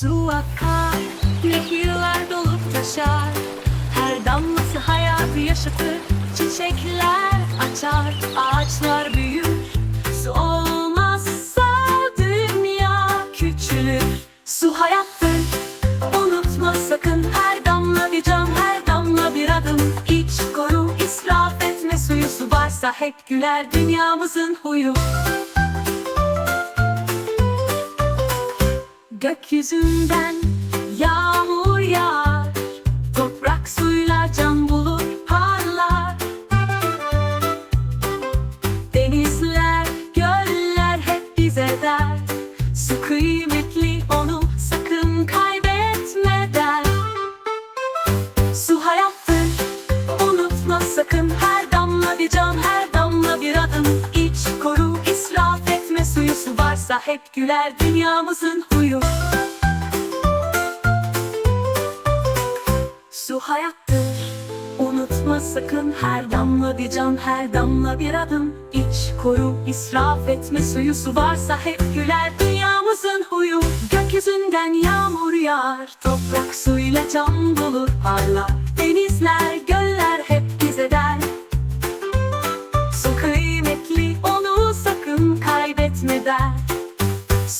Su akar, nehirler dolup taşar. Her damlası hayatı yaşatır Çiçekler açar, ağaçlar büyür. Su olmazsa dünya küçülür. Su hayattır, unutma sakın. Her damla bir cam, her damla bir adım. İç koru, israf etme. Suyu Su varsa hep güler. Dünyamızın huyu. Gökyüzünden yağmur yağar Toprak suyla can bulur parlar Denizler, göller hep bize der Su kıymetli varsa hep güler dünyamızın huyu. Su hayattır Unutma sakın her damla bir can her damla bir adım. İç koru israf etme suyu su varsa hep güler dünyamızın huyu. Gökyüzünden yağmur yağar toprak suyla can bulur parlar Denizler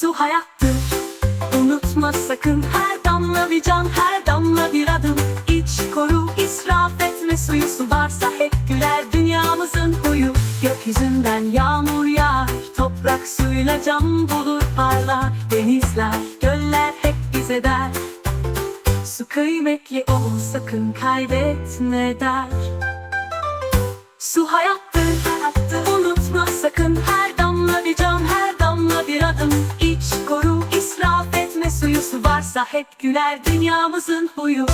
Su hayattır. Unutma sakın. Her damla bir can her damla bir adım. İç koru israf etme. Suyu su varsa hep güler. Dünyamızın huyu. Gökyüzünden yağmur yağar. Toprak suyla can bulur parlar. Denizler göller hep bize der. Su kıymetli ol sakın kaybetme der. Su hayattır, hayattır. Unutma sakın. Her Varsa hep güler dünyamızın huyu